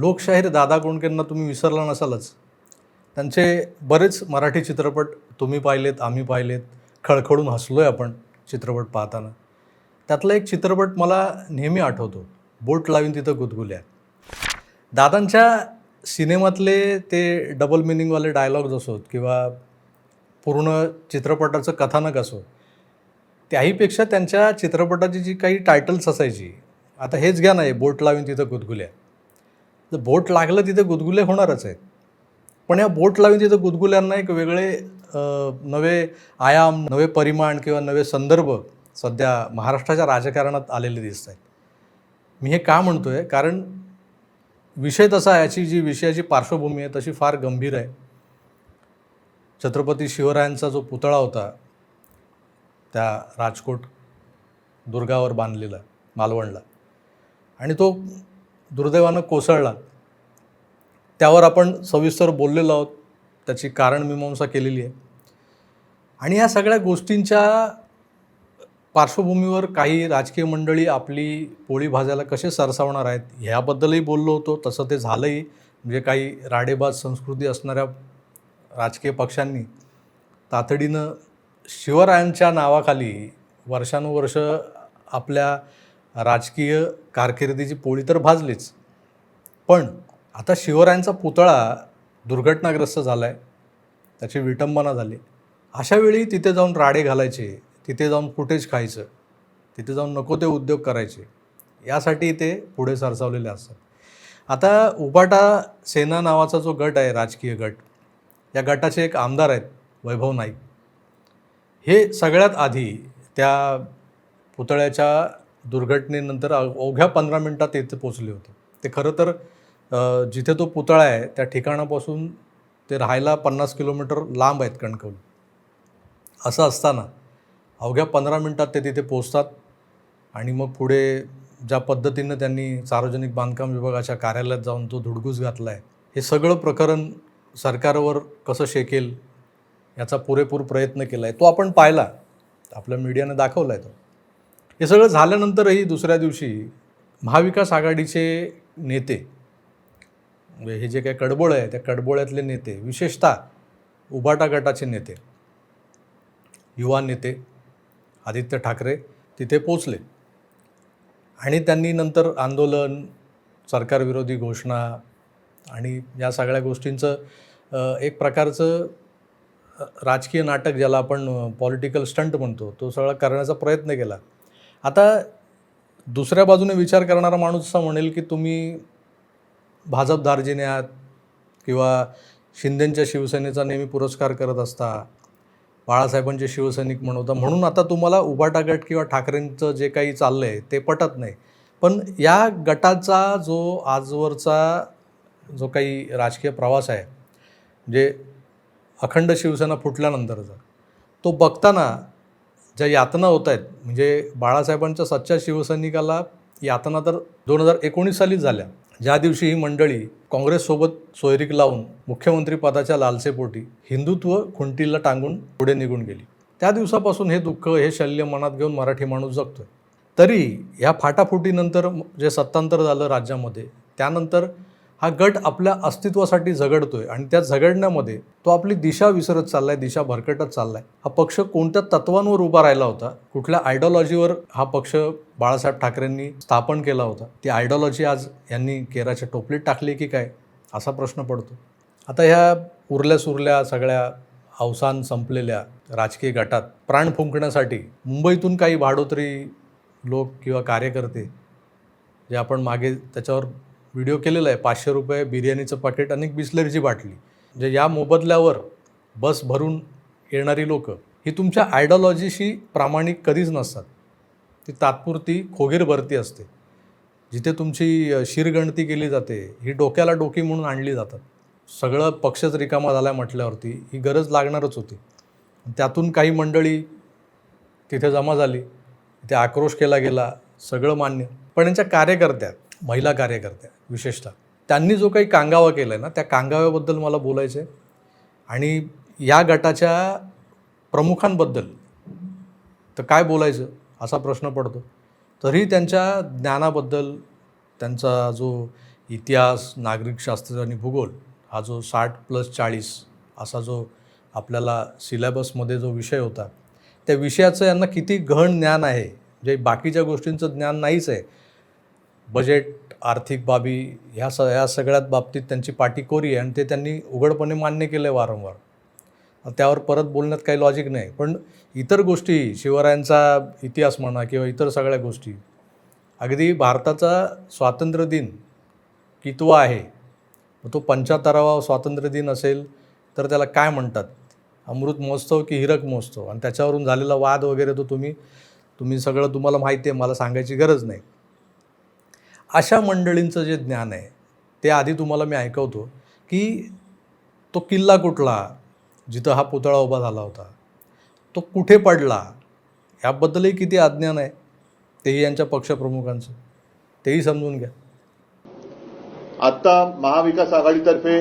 लोकशाहीर दादा कोंडकेंना तुम्ही विसरला नसालच. त्यांचे बरेच मराठी चित्रपट तुम्ही पाहिलेत आम्ही पाहिलेत. खळखळून हसलो आहे आपण चित्रपट पाहताना. त्यातला एक चित्रपट मला नेहमी आठवतो. बोट लावीन तिथं गुदगुल्या. दादांच्या सिनेमातले ते डबल मिनिंगवाले डायलॉग्स असोत किंवा पूर्ण चित्रपटाचं कथानक असो त्याहीपेक्षा त्यांच्या चित्रपटाची जी काही टायटल्स असायची आता हेच घ्या नाही बोट लावीन तिथं गुदगुल्या. जर बोट लागलं तिथं गुदगुले होणारच आहेत. पण या बोट लावून तिथं गुदगुल्यांना एक वेगळे नवे आयाम नवे परिमाण किंवा नवे संदर्भ सध्या महाराष्ट्राच्या राजकारणात आलेले दिसत आहेत. मी हे का म्हणतो आहे कारण विषय तसा याची जी विषयाची पार्श्वभूमी आहे तशी फार गंभीर आहे. छत्रपती शिवरायांचा जो पुतळा होता त्या राजकोट दुर्गावर बांधलेला मालवणला. आणि तो दुर्दैवानं कोसळला. त्यावर आपण सविस्तर बोललेलो आहोत. त्याची कारण मीमांसा केलेली आहे. आणि या सगळ्या गोष्टींच्या पार्श्वभूमीवर काही राजकीय मंडळी आपली पोळी भाजायला कसे सरसावणार आहेत ह्याबद्दलही बोललो होतो. तसं ते झालंही. म्हणजे काही राडेबाज संस्कृती असणाऱ्या राजकीय पक्षांनी तातडीनं शिवरायांच्या नावाखाली वर्षानुवर्ष आपल्या राजकीय कारकिर्दीची पोळी तर भाजलीच. पण आता शिवरायांचा पुतळा दुर्घटनाग्रस्त झाला आहे त्याची विटंबना झाली. अशा वेळी तिथे जाऊन राडे घालायचे तिथे जाऊन फुटेज खायचं तिथे जाऊन नको ते उद्योग करायचे यासाठी ते पुढे सरसावलेले असतात. आता उबाटा सेना नावाचा जो गट आहे राजकीय गट या गटाचे एक आमदार आहेत वैभव नाईक. हे सगळ्यात आधी त्या पुतळ्याच्या दुर्घटनेनंतर अवघ्या पंधरा मिनटात येथे पोचले होते. ते खरं तर जिथे तो पुतळा आहे त्या ठिकाणापासून ते राहायला पन्नास किलोमीटर लांब आहेत कणकवली. असं असताना अवघ्या पंधरा मिनटात ते तिथे पोचतात आणि मग पुढे ज्या पद्धतीनं त्यांनी सार्वजनिक बांधकाम विभागाच्या कार्यालयात जाऊन तो धुडगूस घातला आहे हे सगळं प्रकरण सरकारवर कसं शेकेल याचा पुरेपूर प्रयत्न केला आहे तो आपण पाहिला. आपल्या मीडियाने दाखवला आहे तो. हे सगळं झाल्यानंतरही दुसऱ्या दिवशी महाविकास आघाडीचे नेते म्हणजे हे जे काही कडबोळ आहे त्या कडबोळ्यातले नेते विशेषतः उबाटा गटाचे नेते युवा नेते आदित्य ठाकरे तिथे पोचले आणि त्यांनी नंतर आंदोलन सरकारविरोधी घोषणा आणि या सगळ्या गोष्टींचं एक प्रकारचं राजकीय नाटक ज्याला आपण पॉलिटिकल स्टंट म्हणतो तो सगळा करण्याचा प्रयत्न केला. आता दुसऱ्या बाजूने विचार करणारा माणूस असा म्हणेल की तुम्ही भाजप दार्जिने आहात किंवा शिंदेंच्या शिवसेनेचा नेहमी पुरस्कार करत असता बाळासाहेबांचे शिवसैनिक म्हणवता म्हणून आता तुम्हाला उभाटा गट किंवा ठाकरेंचं जे काही चाललं आहे ते पटत नाही. पण या गटाचा जो आजवरचा जो काही राजकीय प्रवास आहे म्हणजे अखंड शिवसेना फुटल्यानंतरचा तो बघताना ज्या यातना होत आहेत म्हणजे बाळासाहेबांच्या सच्च्या शिवसैनिकाला यातना तर दोन हजार एकोणीस सालीच झाल्या. ज्या दिवशी ही मंडळी काँग्रेससोबत सोयरीक लावून मुख्यमंत्रीपदाच्या लालसेपोटी हिंदुत्व खुंटीला टांगून पुढे निघून गेली. त्या दिवसापासून हे दुःख हे शल्य मनात घेऊन मराठी माणूस जगतोय. तरी ह्या फाटाफुटीनंतर जे सत्तांतर झालं राज्यामध्ये त्यानंतर हा गट आपल्या अस्तित्वासाठी झगडतोय आणि त्या झगडण्यामध्ये तो आपली दिशा विसरत चाललाय दिशा भरकटत चाललाय. हा पक्ष कोणत्या तत्वांवर उभा राहिला होता? कुठल्या आयडॉलॉजीवर हा पक्ष बाळासाहेब ठाकरेंनी स्थापन केला होता? ती आयडॉलॉजी आज यांनी केराच्या टोपलीत टाकली की काय? असा प्रश्न पडतो. आता ह्या उरल्या सुरल्या सगळ्या अवसान संपलेल्या राजकीय गटात प्राण फुंकण्यासाठी मुंबईतून काही भाडोत्री लोक किंवा कार्यकर्ते जे आपण मागे त्याच्यावर व्हिडिओ केलेला आहे पाचशे रुपये बिर्याणीचं पाकिट आणि बिस्लरीची बाटली. म्हणजे या मोबदल्यावर बस भरून येणारी लोकं ही तुमच्या आयडिओलॉजीशी प्रामाणिक कधीच नसतात. ती तात्पुरती खोगीर भरती असते. जिथे तुमची शिरगणती केली जाते ही डोक्याला डोकी म्हणून आणली जातात. सगळं पक्षच रिकामा झाला म्हटल्यावरती ही गरज लागणारच होती. त्यातून काही मंडळी तिथे जमा झाली तिथे आक्रोश केला गेला सगळं मान्य. पण यांच्या कार्यकर्त्या महिला कार्यकर्त्या विशेषतः. त्यांनी जो काही कांगावा केला आहे ना त्या कांगाव्याबद्दल मला बोलायचं आहे आणि या गटाच्या प्रमुखांबद्दल तर काय बोलायचं असा प्रश्न पडतो. तरी त्यांच्या ज्ञानाबद्दल त्यांचा जो इतिहास नागरिकशास्त्र आणि भूगोल हा जो साठ प्लस चाळीस असा जो आपल्याला सिलेबसमध्ये जो विषय होता त्या विषयाचं यांना किती गहन ज्ञान आहे म्हणजे बाकीच्या गोष्टींचं ज्ञान नाहीच आहे बजेट आर्थिक बाबी ह्या स ह्या सगळ्यात बाबतीत त्यांची पाठीकोरी आहे आणि ते त्यांनी उघडपणे मान्य केलं आहे वारंवार त्यावर परत बोलण्यात काही लॉजिक नाही. पण इतर गोष्टी शिवरायांचा इतिहास म्हणा किंवा इतर सगळ्या गोष्टी अगदी भारताचा स्वातंत्र्य दिन कितवा आहे? तो पंच्याहत्तरावा स्वातंत्र्य दिन असेल तर त्याला काय म्हणतात? अमृत महोत्सव की हिरक महोत्सव? आणि त्याच्यावरून झालेला वाद वगैरे तो तुम्ही तुम्ही सगळं तुम्हाला माहिती आहे मला सांगायची गरज नाही. अशा मंडळींचं जे ज्ञान आहे ते आधी तुम्हाला मी ऐकवतो की तो किल्ला कुठला जिथं हा पुतळा उभा झाला होता तो कुठे पडला याबद्दलही किती अज्ञान आहे तेही यांच्या पक्षप्रमुखांचं. तेही समजून घ्या. आत्ता महाविकास आघाडीतर्फे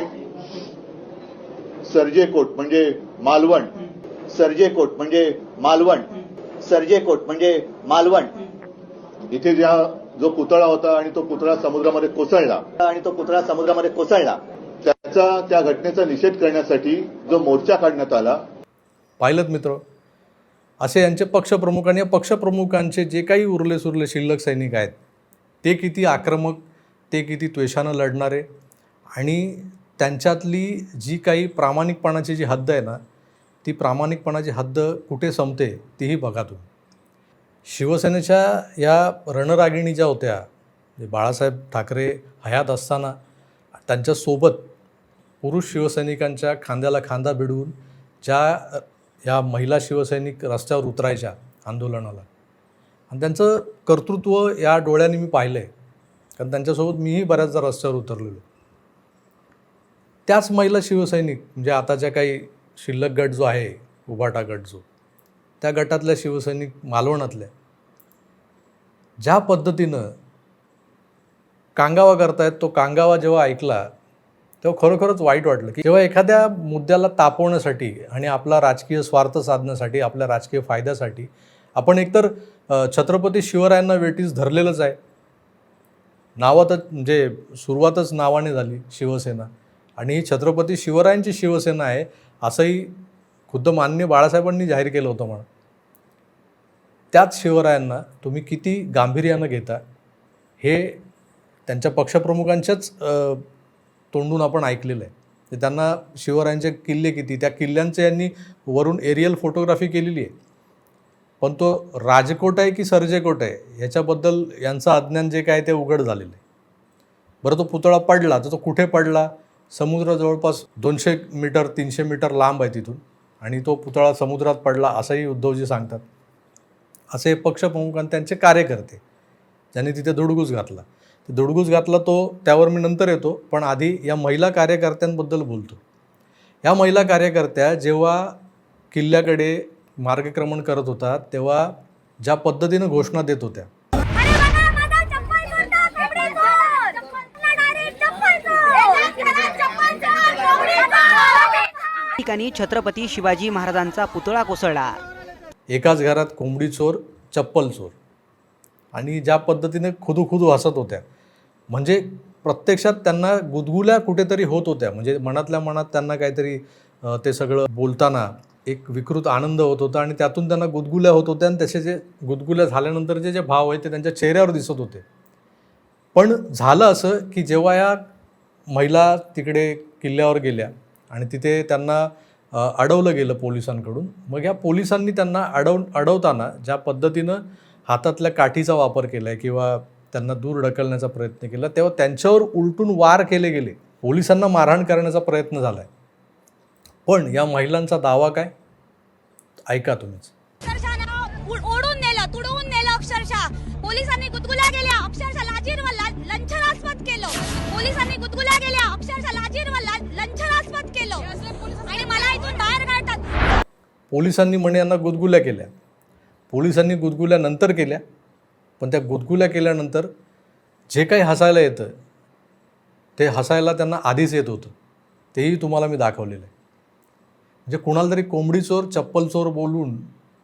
सर्जेकोट म्हणजे मालवण सर्जेकोट म्हणजे मालवण सर्जेकोट म्हणजे मालवण. इथे ज्या जो पुतळा होता आणि तो पुतळा समुद्रामध्ये कोसळला. आणि तो पुतळा समुद्रामध्ये कोसळला. त्याचा त्या घटनेचा निषेध करण्यासाठी जो मोर्चा काढण्यात आला. पाहिलं मित्र असे यांचे पक्षप्रमुख आणि या पक्षप्रमुखांचे जे काही उरले सुरले शिल्लक सैनिक आहेत ते किती आक्रमक ते किती त्वेषानं लढणारे आणि त्यांच्यातली जी काही प्रामाणिकपणाची जी हद्द आहे ना ती प्रामाणिकपणाची हद्द कुठे संपते तीही बघा तुम्ही. शिवसेनेच्या या रणरागिणी ज्या होत्या बाळासाहेब ठाकरे हयात असताना त्यांच्यासोबत पुरुष शिवसैनिकांच्या खांद्याला खांदा भिडवून ज्या या महिला शिवसैनिक रस्त्यावर उतरायच्या आंदोलनाला. आणि त्यांचं कर्तृत्व या डोळ्यांनी मी पाहिलं आहे कारण त्यांच्यासोबत मीही बऱ्याचदा रस्त्यावर उतरलेलो. त्याच महिला शिवसैनिक म्हणजे आताच्या काही शिल्लक गट जो आहे उभाटा गट जो त्या गटातल्या शिवसैनिक मालवणातल्या ज्या पद्धतीनं कांगावा करतायत तो कांगावा जेव्हा ऐकला तेव्हा खरोखरच वाईट वाटलं की जेव्हा एखाद्या मुद्द्याला तापवण्यासाठी आणि आपला राजकीय स्वार्थ साधण्यासाठी आपल्या राजकीय फायद्यासाठी आपण एकतर छत्रपती शिवरायांना वेटीस धरलेलंच आहे. नावातच म्हणजे सुरुवातच नावाने झाली शिवसेना. आणि ही छत्रपती शिवरायांची शिवसेना आहे असंही खुद्द मान्य बाळासाहेबांनी जाहीर केलं होतं म्हणून. त्याच शिवरायांना तुम्ही किती गांभीर्यानं घेता हे त्यांच्या पक्षप्रमुखांच्याच तोंडून आपण ऐकलेलं आहे. त्यांना शिवरायांचे किल्ले किती त्या किल्ल्यांचे यांनी वरून एरियल फोटोग्राफी केलेली आहे. पण तो राजकोट आहे की सर्जेकोट आहे ह्याच्याबद्दल यांचं अज्ञान जे काय ते उघड झालेलं आहे. बरं तो पुतळा पडला तर तो कुठे पडला? समुद्र जवळपास दोनशे मीटर तीनशे मीटर लांब आहे तिथून. आणि तो पुतळा समुद्रात पडला असंही उद्धवजी सांगतात. असे पक्षप्रमुख आणि त्यांचे कार्यकर्ते ज्यांनी तिथे धुडगूस घातला. ते धुडगूस घातला तो त्यावर मी नंतर येतो पण आधी या महिला कार्यकर्त्यांबद्दल बोलतो. या महिला कार्यकर्त्या जेव्हा किल्ल्याकडे मार्गक्रमण करत होता तेव्हा ज्या पद्धतीनं घोषणा देत होत्या अरे बघा माझा चप्पल कोणता कपडे चोर चप्पल डायरेक्ट चप्पल चोर चप्पल चोर कपडे चोर ठिकाणी छत्रपती शिवाजी महाराजांचा पुतळा कोसळला. एकाच घरात कोंबडी चोर चप्पल चोर. आणि ज्या पद्धतीने खुदू खुदू हसत होत्या. म्हणजे प्रत्यक्षात त्यांना गुदगुल्या कुठेतरी होत होत्या. म्हणजे मनातल्या मनात त्यांना काहीतरी ते सगळं बोलताना एक विकृत आनंद होत होता आणि त्यातून त्यांना गुदगुल्या होत होत्या आणि त्याचे जे गुदगुल्या झाल्यानंतरचे जे भाव आहेत ते त्यांच्या चेहऱ्यावर दिसत होते. पण झालं असं की जेव्हा या महिला तिकडे किल्ल्यावर गेल्या आणि तिथे त्यांना अडवलं गेलं पोलिसांकडून. मग या पोलिसांनी त्यांना अडव अडवताना ज्या पद्धतीनं हातातल्या काठीचा वापर केला आहे किंवा त्यांना दूर ढकलण्याचा प्रयत्न केला तेव्हा त्यांच्यावर उलटून वार केले गेले. पोलिसांना मारहाण करण्याचा प्रयत्न झाला आहे पण या महिलांचा दावा काय? ऐका तुम्हीच. ओढून नेलं तुडवून नेलं अक्षरशः. लाजीर व लंछनास्पद केलं. पोलिसांनी गुदगुल्या गेल्या अक्षरशः लाजीर व लंछनास्पद केलं. आणि मला इथून बाहेर काढतात. पोलिसांनी म्हणे यांना गुदगुल्या केल्या. पोलिसांनी गुदगुल्या नंतर केल्या. पण त्या गुदगुल्या केल्यानंतर जे काही हसायला येतं ते हसायला त्यांना आधीच येत होतं. तेही तुम्हाला मी दाखवलेलं आहे. म्हणजे कुणाला तरी कोंबडी चोर चप्पल चोर बोलून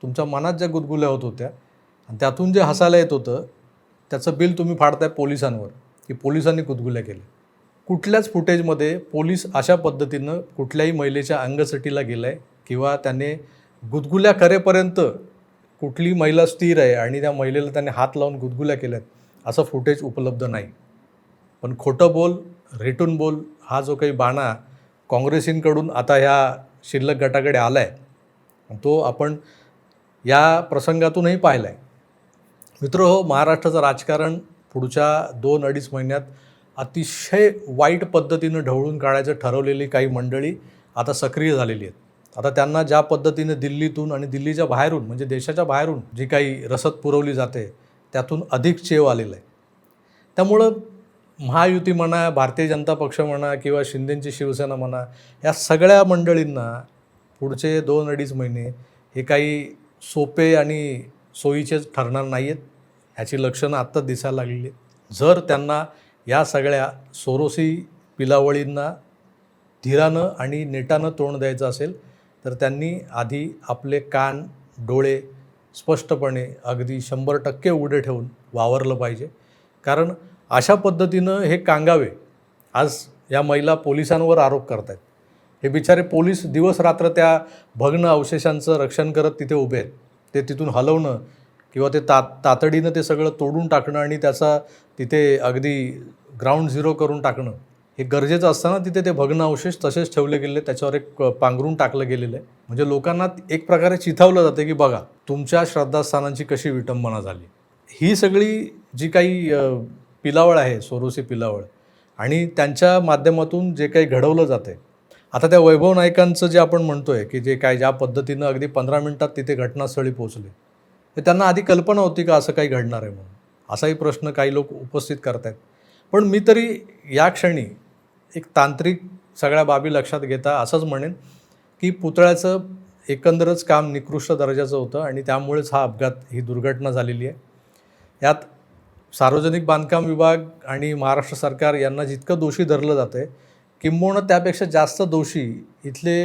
तुमच्या मनात ज्या गुदगुल्या होत होत्या आणि त्यातून जे हसायला येत होतं त्याचं बिल तुम्ही फाडताय पोलिसांवर की पोलिसांनी कुदगुल्या केल्या. कुठल्याच फुटेजमध्ये पोलीस अशा पद्धतीनं कुठल्याही महिलेच्या अंगसटीला गेला आहे किंवा त्याने गुदगुल्या करेपर्यंत कुठली महिला स्थिर आहे आणि त्या महिलेला त्याने हात लावून गुदगुल्या केल्यात असं फुटेज उपलब्ध नाही. पण खोटं बोल रेटून बोल हा जो काही बाणा काँग्रेसींकडून आता ह्या शिल्लक गटाकडे आला आहे तो आपण या प्रसंगातूनही पाहिला आहे मित्र हो महाराष्ट्राचं राजकारण पुढच्या दोन अडीच महिन्यात अतिशय वाईट पद्धतीनं ढवळून काढायचं ठरवलेली काही मंडळी आता सक्रिय झालेली आहेत. आता त्यांना ज्या पद्धतीने दिल्लीतून आणि दिल्लीच्या बाहेरून म्हणजे देशाच्या बाहेरून जी काही रसद पुरवली जाते त्यातून अधिक चेव आलेला आहे. त्यामुळं महायुती म्हणा भारतीय जनता पक्ष म्हणा किंवा शिंदेंची शिवसेना म्हणा या सगळ्या मंडळींना पुढचे दोन अडीच महिने हे काही सोपे आणि सोयीचेच ठरणार नाही आहेत ह्याची लक्षणं आत्ताच दिसायला लागलेली आहेत. जर त्यांना या सगळ्या सोरोसी पिलावळींना धीरानं आणि नेटानं तोंड द्यायचं असेल तर त्यांनी आधी आपले कान डोळे स्पष्टपणे अगदी शंभर टक्के उघडे ठेवून वावरलं पाहिजे. कारण अशा पद्धतीनं हे कांगावे आज या महिला पोलिसांवर आरोप करत आहेत हे बिचारे पोलीस दिवस रात्र त्या भग्न अवशेषांचं रक्षण करत तिथे उभे आहेत. ते तिथून हलवणं किंवा ते ता तातडीनं ते सगळं तोडून टाकणं आणि त्याचा तिथे अगदी ग्राउंड झिरो करून टाकणं हे गरजेचं असताना तिथे ते भग्न अवशेष तसेच ठेवले गेले त्याच्यावर एक पांघरून टाकलं गेलेलं आहे. म्हणजे लोकांना एक प्रकारे चिथावलं जातं की बघा तुमच्या श्रद्धास्थानांची कशी विटंबना झाली. ही सगळी जी काही पिलावळ आहे सोरोसी पिलावळ आणि त्यांच्या माध्यमातून जे काही घडवलं जाते आता त्या वैभव नायकांचं जे आपण म्हणतोय की जे काय ज्या पद्धतीनं अगदी पंधरा मिनिटात तिथे घटनास्थळी पोहोचले तर त्यांना आधी कल्पना होती का असं काही घडणार आहे म्हणून? असाही प्रश्न काही लोक उपस्थित करत आहेत पण मी तरी या क्षणी एक तांत्रिक सगळ्या बाबी लक्षात घेता असंच म्हणेन की पुतळ्याचं एकंदरच काम निकृष्ट दर्जाचं होतं आणि त्यामुळेच हा अपघात ही दुर्घटना झालेली आहे. यात सार्वजनिक बांधकाम विभाग आणि महाराष्ट्र सरकार यांना जितकं दोषी धरलं जातं आहे किंबहुना त्यापेक्षा जास्त दोषी इथले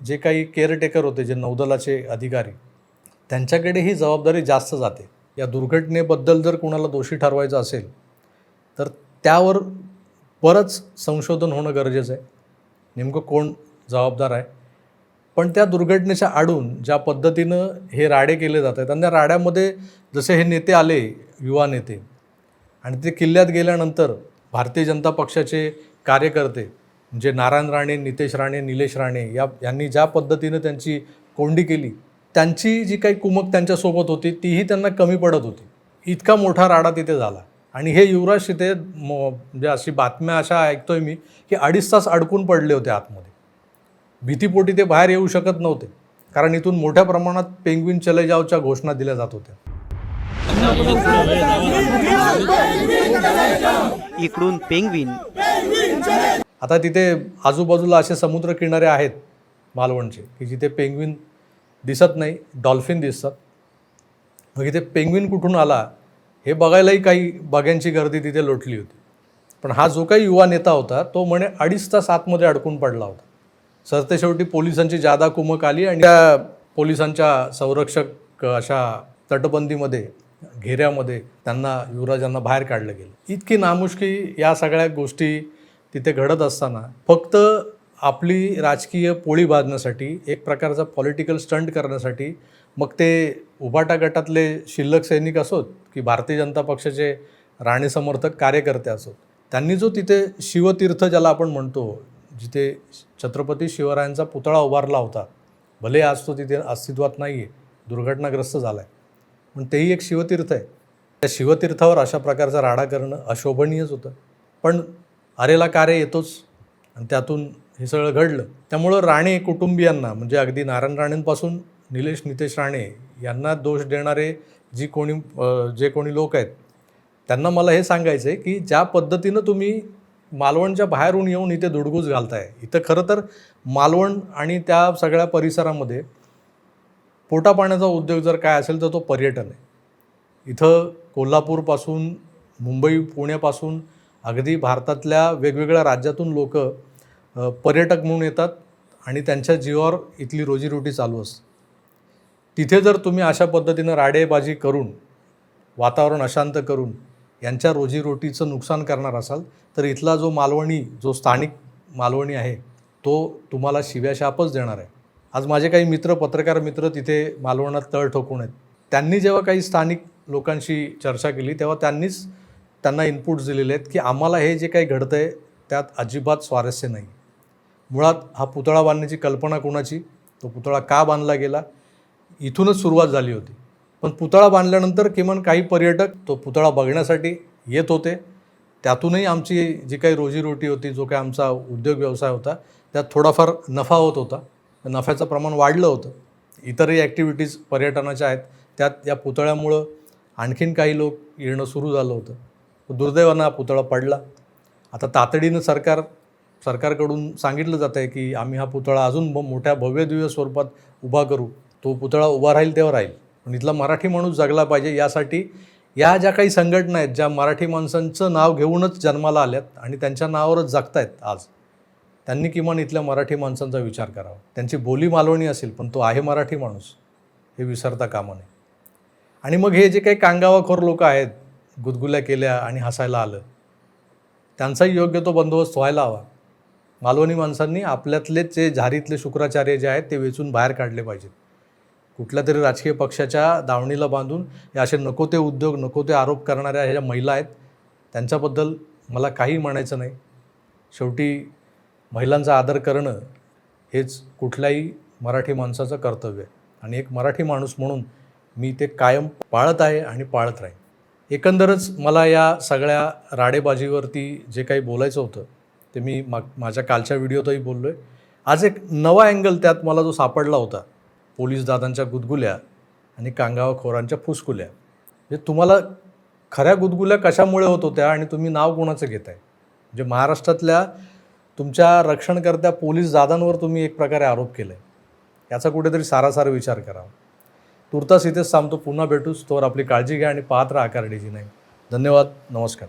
जे काही केअरटेकर होते जे नौदलाचे अधिकारी त्यांच्याकडे ही जबाबदारी जास्त जाते. या दुर्घटनेबद्दल जर कुणाला दोषी ठरवायचं असेल तर त्यावर बरंच संशोधन होणं गरजेचं आहे. नेमकं कोण जबाबदार आहे? पण त्या दुर्घटनेच्या आडून ज्या पद्धतीनं हे राडे केले जात आहेत आणि त्या राड्यामध्ये जसे हे नेते आले युवा नेते आणि ते किल्ल्यात गेल्यानंतर भारतीय जनता पक्षाचे कार्यकर्ते म्हणजे नारायण राणे नितेश राणे निलेश राणे या यांनी ज्या पद्धतीनं त्यांची कोंडी केली त्यांची जी काही कुमक त्यांच्यासोबत होती तीही त्यांना कमी पडत होती. इतका मोठा राडा तिथे झाला. आणि हे युवराज तिथे म्हणजे अशी बातम्या अशा ऐकतोय मी की अडीच तास अडकून पडले होते आतमध्ये. भीतीपोटी ते बाहेर येऊ शकत नव्हते कारण इथून मोठ्या प्रमाणात पेंग्विन चले जावच्या घोषणा दिल्या जात होत्या. इकडून पेंगविन आता तिथे आजूबाजूला असे समुद्र किनारे आहेत मालवणचे की जिथे पेंग्विन दिसत नाही डॉल्फिन दिसतात. मग इथे पेंग्विन कुठून आला हे बघायलाही काही बघ्यांची गर्दी तिथे लोटली होती. पण हा जो काही युवा नेता होता तो म्हणे अडीच तास आतमध्ये अडकून पडला होता. सरतेशेवटी पोलिसांची जादा कुमक आली आणि त्या पोलिसांच्या संरक्षक अशा तटबंदीमध्ये घेऱ्यामध्ये त्यांना युवराजांना बाहेर काढलं गेलं. इतकी नामुष्की या सगळ्या गोष्टी तिथे घडत असताना फक्त आपली राजकीय पोळी बांधण्यासाठी एक प्रकारचा पॉलिटिकल स्टंट करण्यासाठी मग ते उभाटा गटातले शिल्लक सैनिक असोत की भारतीय जनता पक्षाचे राणे समर्थक कार्यकर्ते असोत त्यांनी जो तिथे शिवतीर्थ ज्याला आपण म्हणतो जिथे छत्रपती शिवरायांचा पुतळा उभारला होता भले आज तो तिथे अस्तित्वात नाही आहे दुर्घटनाग्रस्त झाला आहे पण तेही एक शिवतीर्थ आहे. त्या शिवतीर्थावर अशा प्रकारचा राडा करणं अशोभनीयच होतं. पण अरेला कारे येतोच. आणि त्यातून हे सगळं घडलं. त्यामुळं राणे कुटुंबियांना म्हणजे अगदी नारायण राणेंपासून निलेश नितेश राणे यांना दोष देणारे जी कोणी जे कोणी लोक आहेत त्यांना मला हे सांगायचं आहे की ज्या पद्धतीनं तुम्ही मालवणच्या बाहेरून येऊन इथे दुडगूस घालताय इथं खरं तर मालवण आणि त्या सगळ्या परिसरामध्ये पोटापाण्याचा उद्योग जर काय असेल तर तो पर्यटन आहे. इथं कोल्हापूरपासून मुंबई पुण्यापासून अगदी भारतातल्या वेगवेगळ्या राज्यातून लोक पर्यटक म्हणून येतात आणि त्यांच्या जीवावर इथली रोजीरोटी चालू असते. तिथे जर तुम्ही अशा पद्धतीनं राडेबाजी करून वातावरण अशांत करून यांच्या रोजीरोटीचं नुकसान करणार असाल तर इथला जो मालवणी जो स्थानिक मालवणी आहे तो तुम्हाला शिव्याशापच देणार आहे. आज माझे काही मित्र पत्रकार मित्र तिथे मालवणात तळ ठोकून आहेत. त्यांनी जेव्हा काही स्थानिक लोकांशी चर्चा केली तेव्हा त्यांनीच त्यांना इनपुट्स दिलेले आहेत की आम्हाला हे जे काही घडतं आहे त्यात अजिबात स्वारस्य नाही. मुळात हा पुतळा बांधण्याची कल्पना कोणाची? तो पुतळा का बांधला गेला? इथूनच सुरुवात झाली होती. पण पुतळा बांधल्यानंतर किमान काही पर्यटक तो पुतळा बघण्यासाठी येत होते. त्यातूनही आमची जी काही रोजीरोटी होती जो काही आमचा उद्योग व्यवसाय होता त्यात थोडाफार नफा होत होता. नफ्याचं प्रमाण वाढलं होतं. इतरही ॲक्टिव्हिटीज पर्यटनाच्या आहेत. त्यात या पुतळ्यामुळं आणखीन काही लोक येणं सुरू झालं होतं. दुर्दैवानं हा पुतळा पडला. आता तातडीनं सरकार सरकारकडून सांगितलं जात आहे की आम्ही हा पुतळा अजून मोठ्या भव्यदिव्य स्वरूपात उभा करू. तो पुतळा उभा राहील तेव्हा राहील. पण इथला मराठी माणूस जगला पाहिजे यासाठी या ज्या काही संघटना आहेत ज्या मराठी माणसांचं नाव घेऊनच जन्माला आल्यात आणि त्यांच्या नावावरच जगतायत आज त्यांनी किमान इथल्या मराठी माणसांचा विचार करावा. त्यांची बोली मालवणी असेल पण तो आहे मराठी माणूस हे विसरता कामा नये. आणि मग हे जे काही कांगावाखोर लोक आहेत गुदगुल्या केल्या आणि हसायला आलं. त्यांचाही योग्य तो बंदोबस्त व्हायला हवा. मालवणी माणसांनी आपल्यातलेच जे झारीतले शुक्राचार्य जे आहेत ते वेचून बाहेर काढले पाहिजेत. कुठल्या तरी राजकीय पक्षाच्या दावणीला बांधून हे असे नको ते उद्योग नको ते आरोप करणाऱ्या ह्या ज्या महिला आहेत त्यांच्याबद्दल मला काही म्हणायचं नाही. शेवटी महिलांचा आदर करणं हेच कुठल्याही मराठी माणसाचं कर्तव्य आहे. आणि एक मराठी माणूस म्हणून मी ते कायम पाळत आहे आणि पाळत राहीन. एकंदरच मला या सगळ्या राडेबाजीवरती जे काही बोलायचं होतं ते मी मा माझ्या कालच्या व्हिडिओतही बोललो आहे आज एक नवा अँगल त्यात मला जो सापडला होता पोलीस दादांच्या गुदगुल्या आणि कांगावाखोरांच्या फुसकुल्या म्हणजे तुम्हाला खऱ्या गुदगुल्या कशामुळे होत होत्या आणि तुम्ही नाव कोणाचं घेताय? म्हणजे महाराष्ट्रातल्या तुमच्या रक्षणकर्त्या पोलीस दादांवर तुम्ही एक प्रकारे आरोप केला आहे याचा कुठेतरी सारासार विचार करावा तुर्तास इथेच थांबतो. पुन्हा भेटूच तोवर आपली काळजी घ्या आणि पाहत राहा नाही धन्यवाद. नमस्कार.